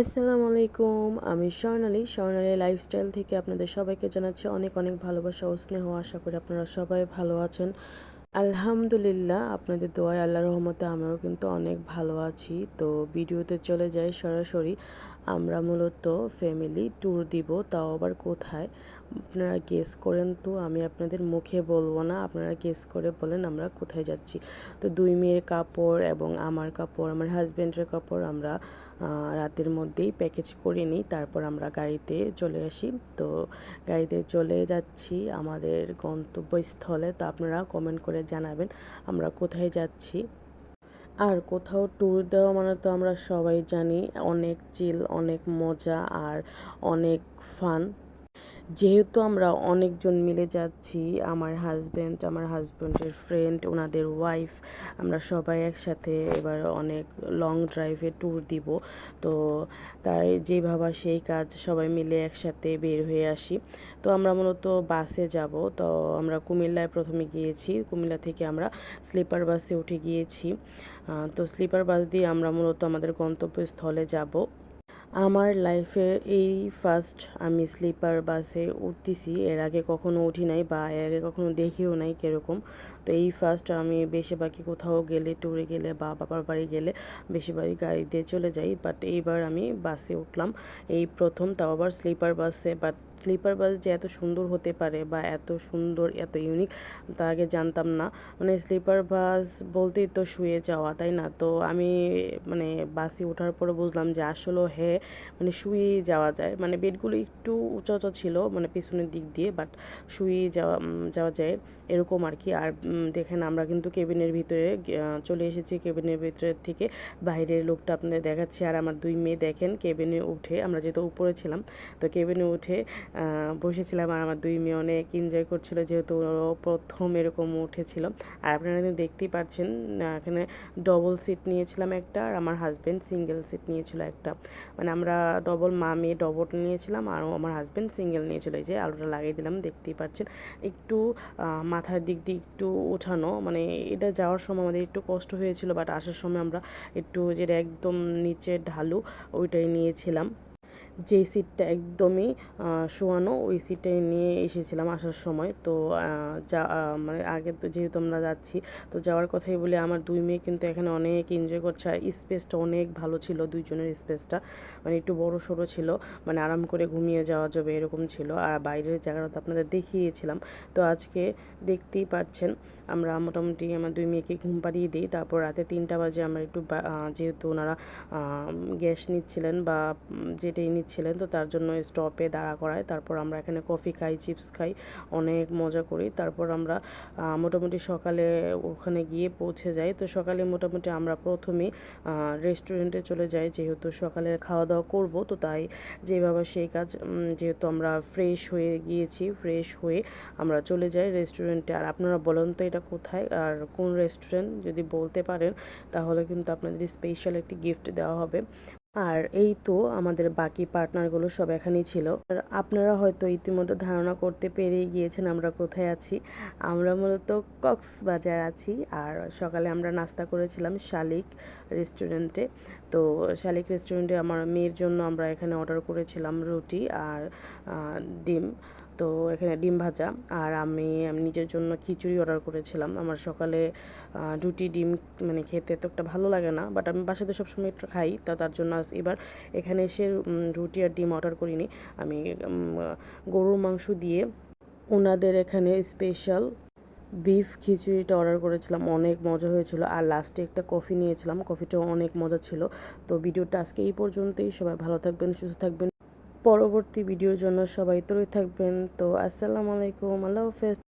আসসালামু আলাইকুম, আমি স্বর্ণালী স্বর্ণালী লাইফস্টাইল থেকে আপনাদের সবাইকে জানাচ্ছি অনেক অনেক ভালোবাসা ও স্নেহ। আশা করি আপনারা সবাই ভালো আছেন। আলহামদুলিল্লাহ, আপনাদের দোয়ায় আল্লাহ রহমতে আমিও কিন্তু অনেক ভালো আছি। তো ভিডিওতে চলে যাই সরাসরি। আমরা মূলত ফ্যামিলি ট্যুর দিব, তাও আবার কোথায়? আপনারা গেস করেন তো, আমি আপনাদের মুখে বলব না, আপনারা গেস করে বলেন আমরা কোথায় যাচ্ছি। তো দুই মেয়ের কাপড় এবং আমার কাপড়, আমার হাজব্যান্ডের কাপড় আমরা রাতের মধ্যেই প্যাকেজ করে নিই, তারপর আমরা গাড়িতে চলে আসি। তো গাড়িতে চলে যাচ্ছি আমাদের গন্তব্যস্থলে, তো আপনারা কমেন্ট করে জানাবেন আমরা কোথায় যাচ্ছি। আর কোথাও ট্যুর দেওয়া মানে তো আমরা সবাই জানি, অনেক চিল অনেক মজা আর অনেক ফান যেহেতু আমরা অনেকজন মিলে যাচ্ছি, আমার হাজব্যান্ড আমার হাজব্যান্ডের ফ্রেন্ড ওনাদের ওয়াইফ আমরা সবাই একসাথে এবার অনেক লং ড্রাইভে ট্যুর দিব। তো তাই যে ভাবা সেই কাজ সবাই মিলে একসাথে বের হয়ে আসি। তো আমরা মূলত বাসে যাব। তো আমরা কুমিল্লায় প্রথমে গিয়েছি। কুমিল্লা থেকে আমরা স্লিপার বাসে উঠে গিয়েছি। তো স্লিপার বাস দিয়ে আমরা মূলত আমাদের গন্তব্যস্থলে যাব। আমার লাইফে এই ফার্স্ট আমি স্লিপার বাসে উঠতেছি। এর আগে কখনো উঠি নাই বা এর আগে কখনো দেখিও নাই কীরকম। তো এই ফার্স্ট আমি বেশিরভাগই কোথাও গেলে ট্যুরে গেলে বা বাবার বাড়ি গেলে বেশিরভাগই গাড়ি দিয়ে চলে যাই। বাট এইবার আমি বাসে উঠলাম। এই প্রথম তাও আবার স্লিপার বাসে। বাট স্লিপার বাস যে এত সুন্দর হতে পারে বা এত সুন্দর, এত ইউনিক তা আগে জানতাম না। মানে স্লিপার বাস বলতেই তো শুয়ে যাওয়া, তাই না? তো আমি মানে বাসে ওঠার পরে বুঝলাম যে আসলে হ্যাঁ মানে শুয়ে যাওয়া যায়। মানে বেডগুলো একটু উঁচা উঁচা ছিল মানে পিছনের দিক দিয়ে বাট শুয়ে যাওয়া যাওয়া যায় এরকম আর কি। আর দেখেন আমরা কিন্তু কেবিনের ভিতরে চলে এসেছি কেবিনের ভিতরে থেকে। বাইরের লোকটা আপনাদের দেখাচ্ছি। আর আমার দুই মেয়ে দেখেন, কেবিনে উঠে আমরা যেহেতু উপরে ছিলাম, তো কেবিনে উঠে বসেছিলাম। আর আমার দুই মেয়ে অনেক এনজয় করছিল যেহেতু প্রথম এরকম উঠেছিল। আর আপনারা কিন্তু দেখতেই পাচ্ছেন এখানে ডবল সিট নিয়েছিলাম একটা, আর আমার হাজব্যান্ড সিঙ্গেল সিট নিয়েছিল একটা। মানে আমরা ডবল মা মেয়ে ডবল নিয়েছিলাম আর আমার হাজব্যান্ড সিঙ্গেল নিয়েছিল। এই যে আলুটা লাগিয়ে দিলাম, দেখতেই পাচ্ছেন। একটু মাথার দিক দিয়ে একটু ওঠানো মানে এটা যাওয়ার সময় আমাদের একটু কষ্ট হয়েছিল বাট আসার সময় আমরা একটু যেটা একদম নিচে ঢালু, ওইটাই নিয়েছিলাম। যেই সিটটা একদমই শোয়ানো, ওই সিটটাই নিয়ে এসেছিলাম আসার সময়। তো যা মানে আগে তো যেহেতু আমরা যাচ্ছি, তো যাওয়ার কথাই বলে, আমার দুই মেয়ে কিন্তু এখানে অনেক এনজয় করছে আর স্পেসটা অনেক ভালো ছিল, দুইজনের স্পেসটা মানে একটু বড় সড়ো ছিল মানে আরাম করে ঘুমিয়ে যাওয়া যাবে এরকম ছিল। আর বাইরের জায়গাটা তো আপনাদের দেখিয়েছিলাম। তো আজকে দেখতেই পাচ্ছেন আমরা মোটামুটি আমার দুই মেয়েকে ঘুম পাড়িয়ে দিই। তারপর রাতে তিনটা বাজে আমরা একটু যেহেতু ওনারা গ্যাস নিচ্ছিলেন বা যেটাই নিচ্ছিলেন তো তার জন্য স্টপে দাঁড়া করায়। তারপর আমরা এখানে কফি খাই চিপস খাই, অনেক মজা করি। তারপর আমরা মোটামুটি সকালে ওখানে গিয়ে পৌঁছে যাই। তো সকালে মোটামুটি আমরা প্রথমেই রেস্টুরেন্টে চলে যাই, যেহেতু সকালে খাওয়া দাওয়া করব। তো তাই যেভাবে সেই কাজ যেহেতু আমরা ফ্রেশ হয়ে গিয়েছি ফ্রেশ হয়ে আমরা চলে যাই রেস্টুরেন্টে আর আপনারা বলেন তো এটা কোথায় আর কোন রেস্টুরেন্ট যদি বলতে পারেন, তাহলে কিন্তু আপনাদের স্পেশাল একটি গিফট দেওয়া হবে। আর এই তো আমাদের বাকি পার্টনারগুলো সব এখানেই ছিল। আর আপনারা হয়তো ইতিমধ্যে ধারণা করতে পেরে গিয়েছেন আমরা কোথায় আছি। আমরা মূলত কক্সবাজার আছি আর সকালে আমরা নাস্তা করেছিলাম শালিক রেস্টুরেন্টে। তো শালিক রেস্টুরেন্টে আমার মেয়ের জন্য আমরা এখানে অর্ডার করেছিলাম রুটি আর ডিম। তো এখানে ডিম ভাজা আর আমি নিজের জন্য খিচুড়ি অর্ডার করেছিলাম। আমার সকালে রুটি ডিম মানে খেতে তো একটা ভালো লাগে না বাট আমি বাসাতে সবসময় একটু খাই, তা তার জন্য আজ এবার এখানে এসে রুটি আর ডিম অর্ডার করিনি। আমি গরুর মাংস দিয়ে ওনাদের এখানে স্পেশাল বিফ খিচুড়িটা অর্ডার করেছিলাম। অনেক মজা হয়েছিল। আর লাস্টে একটা কফি নিয়েছিলাম। কফিটাও অনেক মজা ছিল। তো ভিডিওটা আজকে এই পর্যন্তই। সবাই ভালো থাকবেন, সুস্থ থাকবেন। পরবর্তী ভিডিওর জন্য সবাই তৈরি থাকবেন। তো আসসালামু আলাইকুম আল্লাহ হাফেজ।